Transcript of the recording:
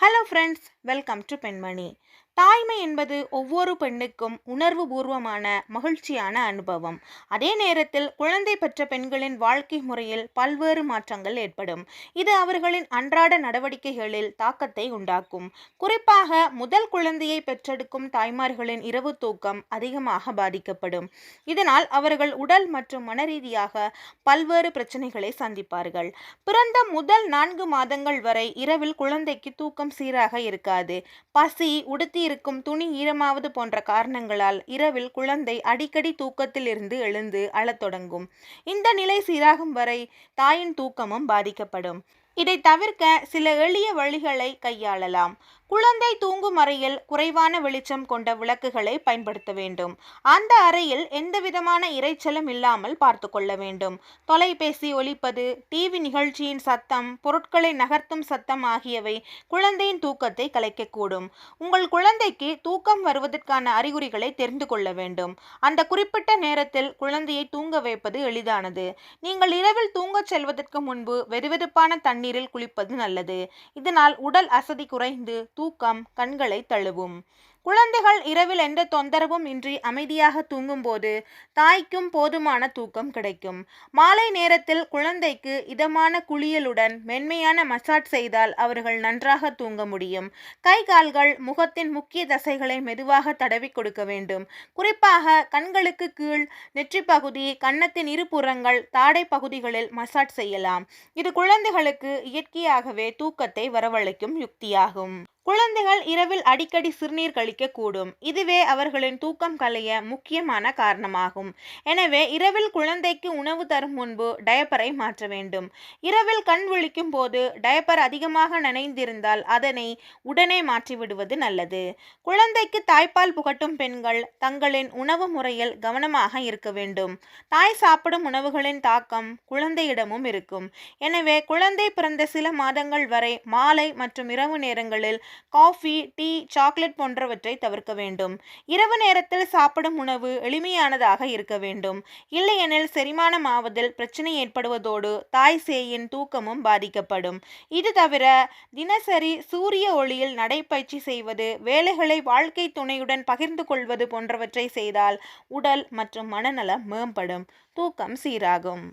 Hello friends welcome to பெண்மணி தாய்மை என்பது ஒவ்வொரு பெண்ணுக்கும் உணர்வு பூர்வமான மகிழ்ச்சியான அனுபவம். அதே நேரத்தில் குழந்தை பெற்ற பெண்களின் வாழ்க்கை முறையில் பல்வேறு மாற்றங்கள் ஏற்படும். இது அவர்களின் அன்றாட நடவடிக்கைகளில் தாக்கத்தை உண்டாக்கும். குறிப்பாக முதல் குழந்தையை பெற்றெடுக்கும் தாய்மார்களின் இரவு தூக்கம் அதிகமாக பாதிக்கப்படும். இதனால் அவர்கள் உடல் மற்றும் மனரீதியாக பல்வேறு பிரச்சனைகளை சந்திப்பார்கள். பிறந்த முதல் நான்கு மாதங்கள் வரை இரவில் குழந்தைக்கு தூக்கம் சீராக இருக்காது. பசி உடுத்தி இருக்கும் துணி ஈரமாவது போன்ற காரணங்களால் இரவில் குழந்தை அடிக்கடி தூக்கத்தில் இருந்து எழுந்து அழத் தொடங்கும். இந்த நிலை சீராகும் வரை தாயின் தூக்கமும் பாதிக்கப்படும். இதை தவிர்க்க சில எளிய வழிகளை கையாளலாம். குழந்தை தூங்கும் அறையில் குறைவான வெளிச்சம் கொண்ட விளக்குகளை பயன்படுத்த வேண்டும். அந்த அறையில் எந்த விதமான இரைச்சலும் இல்லாமல் பார்த்து கொள்ள வேண்டும். தொலைபேசி ஒலிப்பது டிவி நிகழ்ச்சியின் சத்தம் பொருட்களை நகர்த்தும் சத்தம் ஆகியவை குழந்தையின் தூக்கத்தை கலைக்கக்கூடும். உங்கள் குழந்தைக்கு தூக்கம் வருவதற்கான அறிகுறிகளை தெரிந்து கொள்ள வேண்டும். அந்த குறிப்பிட்ட நேரத்தில் குழந்தையை தூங்க வைப்பது எளிதானது. நீங்கள் இரவில் தூங்கச் செல்வதற்கு முன்பு வெதுவெதுப்பான தண்ணீர் நீரில் குளிப்பது நல்லது. இதனால் உடல் அசதி குறைந்து தூக்கம் கண்களை தழுவும். குழந்தைகள் இரவில் எந்த தொந்தரவும் இன்றி அமைதியாக தூங்கும்போது தாய்க்கும் போதுமான தூக்கம் கிடைக்கும். மாலை நேரத்தில் குழந்தைக்கு இதமான குளியலுடன் மென்மையான மசாஜ் செய்தால் அவர்கள் நன்றாக தூங்க முடியும். கை கால்கள் முகத்தின் முக்கிய தசைகளை மெதுவாக தடவி கொடுக்க வேண்டும். குறிப்பாக கண்களுக்கு கீழ் நெற்றி பகுதி கன்னத்தின் இருபுறங்கள் தாடை பகுதிகளில் மசாஜ் செய்யலாம். இது குழந்தைகளுக்கு இயற்கையாகவே தூக்கத்தை வரவழைக்கும் யுக்தியாகும். குழந்தைகள் இரவில் அடிக்கடி சிறுநீர் கழிக்கக்கூடும் இதுவே அவர்களின் தூக்கம் கலைய முக்கியமான காரணமாகும். எனவே இரவில் குழந்தைக்கு உணவு தரும் முன்பு டயப்பரை மாற்ற வேண்டும். இரவில் கண் விழிக்கும் போது டயப்பர் அதிகமாக நனைந்திருந்தால் அதனை உடனே மாற்றிவிடுவது நல்லது. குழந்தைக்கு தாய்ப்பால் புகட்டும் பெண்கள் தங்களின் உணவு முறையில் கவனமாக இருக்க வேண்டும். தாய் சாப்பிடும் உணவுகளின் தாக்கம் குழந்தையிடமும் இருக்கும். எனவே குழந்தை பிறந்த சில மாதங்கள் வரை மாலை மற்றும் இரவு நேரங்களில் காஃபி டீ சாக்லேட் போன்றவற்றை தவிர்க்க வேண்டும். இரவு நேரத்தில் சாப்பிடும் உணவு எளிமையானதாக இருக்க வேண்டும். இல்லையெனில் செரிமானம் ஆவதில் பிரச்சனை ஏற்படுவதோடு தாய் சேயின் தூக்கமும் பாதிக்கப்படும். இது தவிர தினசரி சூரிய ஒளியில் நடைப்பயிற்சி செய்வது வேலைகளை வாழ்க்கை துணையுடன் பகிர்ந்து கொள்வது போன்றவற்றை செய்தால் உடல் மற்றும் மனநலம் மேம்படும். தூக்கம் சீராகும்.